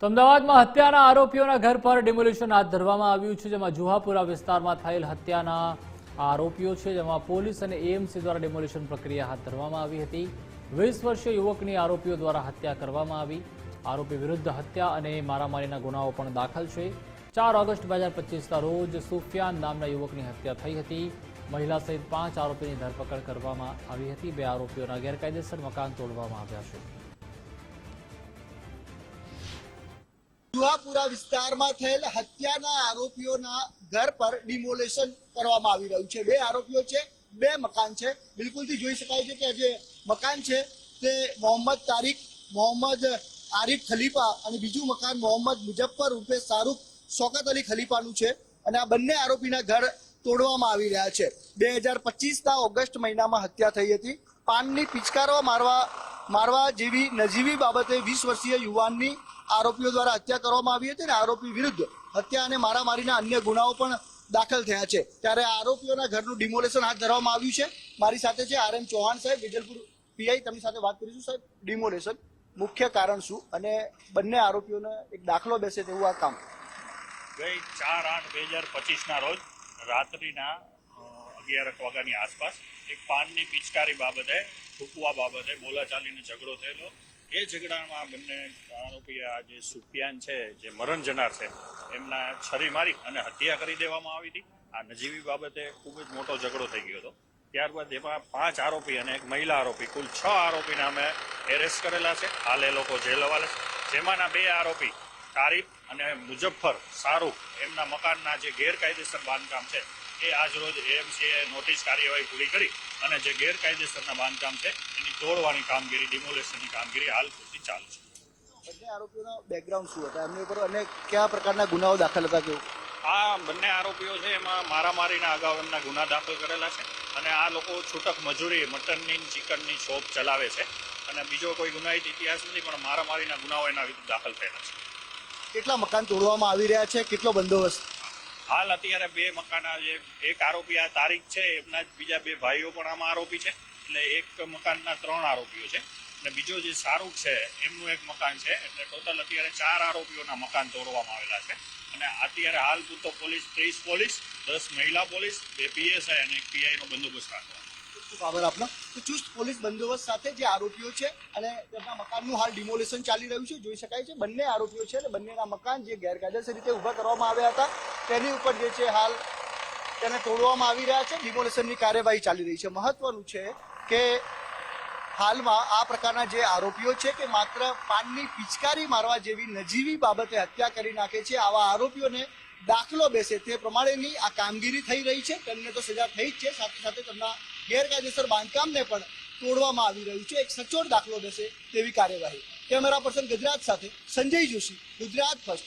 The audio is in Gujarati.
તો અમદાવાદમાં હત્યાના આરોપીઓના ઘર પર ડિમોલિશન હાથ ધરવામાં આવ્યું છે, જેમાં જુહાપુરા વિસ્તારમાં થયેલ હત્યાના આરોપીઓ છે, જેમાં પોલીસ અને એએમસી દ્વારા ડિમોલિશન પ્રક્રિયા હાથ ધરવામાં આવી હતી. વીસ વર્ષીય યુવકની આરોપીઓ દ્વારા હત્યા કરવામાં આવી. આરોપી વિરુદ્ધ હત્યા અને મારામારીના ગુનાઓ પણ દાખલ છે. ચાર ઓગસ્ટ બે હજાર પચીસના રોજ સુફિયાન નામના યુવકની હત્યા થઈ હતી. મહિલા સહિત પાંચ આરોપીની ધરપકડ કરવામાં આવી હતી. બે આરોપીઓના ગેરકાયદેસર મકાન તોડવામાં આવ્યા છે. જુહાપુરા વિસ્તારમાં થયેલ હત્યાના આરોપીઓના ઘર પર ડિમોલેશન કરવામાં આવી રહ્યું છે. બે આરોપીઓ છે, બે મકાન છે. બિલકુલથી જોઈ શકાય છે કે જે મકાન છે તે મોહમ્મદ તારીક, મોહમ્મદ આરિફ ખલીફા અને બીજું મકાન મોહમ્મદ મુજફ્ફર ઉર્ફે શાહરૂખ શોકત અલી ખલીફાનું છે અને આ બંને આરોપીના ઘર તોડવામાં આવી રહ્યા છે. બે હજાર પચીસના ઓગસ્ટ મહિનામાં હત્યા થઈ હતી. પાનની પિચકારો મારવા મારવા જેવી નજીવી બાબતે વીસ વર્ષીય યુવાનની આરોપીઓ દ્વારા હત્યા કરવામાં આવી હતી અને આરોપી વિરુદ્ધ હત્યા અને મારામારીના અન્ય ગુનાઓ પણ દાખલ થયા છે. ત્યારે આરોપીઓના ઘરનું ડિમોલેશન હાથ ધરવામાં આવ્યું છે. મારી સાથે છે આર એમ ચૌહાણ સાહેબ, વિજલપુર પીઆઈ. તેમની સાથે વાત કરીશું સાહેબ. ડિમોલેશન મુખ્ય કારણ શું? અને બંને આરોપીઓને એક દાખલો બેસે તેવું આ કામ. ગઈ ચાર આઠ બે હજાર પચીસના રોજ રાત્રિના અગિયાર વાગ્યાની આસપાસ એક પાનની પિચકારી બાબતે થૂકવા બાબતે બોલાચાલીનો ઝઘડો થયેલો. એ ઝઘડામાં બંને આરોપી આ જે સુપિયાન છે, જે મરણ જનાર છે, એમના છરી મારી અને હત્યા કરી દેવામાં આવી હતી. આ નજીવી બાબતે ખૂબ જ મોટો ઝઘડો થઈ ગયો હતો. ત્યારબાદ એમાં પાંચ આરોપી અને એક મહિલા આરોપી, કુલ છ આરોપીને અમે એરેસ્ટ કરેલા છે. હાલ એ લોકો જેલ હવાલે છે. જેમાંના બે આરોપી તારીફ અને મુજફ્ફર શાહરૂખ, એમના મકાનના જે ગેરકાયદેસર બાંધકામ છે એ આજ રોજ એએમસીએ નોટિસ કાર્યવાહી પૂરી કરી અને જે ગેરકાયદેસરના બાંધકામ છે એની તોડવાની કામગીરી ડિમોલેશનની કામગીરી હાલ પૂરતી ચાલુ છે. બંને આરોપીઓના બેકગ્રાઉન્ડ શું હતા? એમની ઉપર અને કયા પ્રકારના ગુનાઓ દાખલ હતા કેવું આ બંને આરોપીઓ છે એમાં મારામારીના અગાઉ એમના ગુના દાખલ કરેલા છે અને આ લોકો છૂટક મજૂરી મટનની ચિકનની શોપ ચલાવે છે અને બીજો કોઈ ગુનાહિત ઇતિહાસ નથી પણ મારામારીના ગુનાઓ એના વિરુદ્ધ દાખલ થયેલા છે. કેટલા મકાન તોડવામાં આવી રહ્યા છે? કેટલો બંદોબસ્ત? હાલ અત્યારે બે મકાના જે એક આરોપી આ તારીખ છે, એમના જ બીજા બે ભાઈઓ પણ આમાં આરોપી છે. એટલે એક મકાનના ત્રણ આરોપીઓ છે. અને બીજો જે શાહરૂખ છે, એમનું એક મકાન છે. એટલે ટોટલ અત્યારે ચાર આરોપીઓના મકાન તોડવામાં આવેલા છે. અને અત્યારે હાલ પૂરતો પોલીસ ત્રીસ પોલીસ, દસ મહિલા પોલીસ, બે પીએસઆઈ અને એક પીઆઈનો બંદોબસ્ત રાખવાનો આભાર આપનો? તો ચુસ્ત પોલીસ બંદોબસ્ત સાથે જે આરોપીઓ છે અને તેમના મકાનનું હાલ ડિમોલેશન ચાલી રહ્યું છે, જોઈ શકાય છે. બંને આરોપીઓ છે અને બંનેના મકાન જે ગેરકાયદેસર રીતે ઊભા કરવામાં આવ્યા હતા, તેની ઉપર જે છે હાલ તેને તોડવામાં આવી રહ્યા છે. ડિમોલેશનની કાર્યવાહી ચાલી રહી છે. મહત્વનું છે કે હાલમાં આ પ્રકારના જે આરોપીઓ છે કે માત્ર પાનની પિચકારી મારવા જેવી નજીવી બાબતે હત્યા કરી નાખે છે, આવા આરોપીઓને દાખલો બેસે. તે પ્રમાણેની આ કામગીરી થઈ રહી છે. તેમને તો સજા થઈ જ છે. સાથે સાથે તેમના ગેરકાયદેસર બાંધકામને પણ તોડવામાં આવી રહ્યું છે. એક સચોટ દાખલો બેસે તેવી કાર્યવાહી. કેમેરા પર્સન ગુજરાત સાથે સંજય જોશી, ગુજરાત ફર્સ્ટ.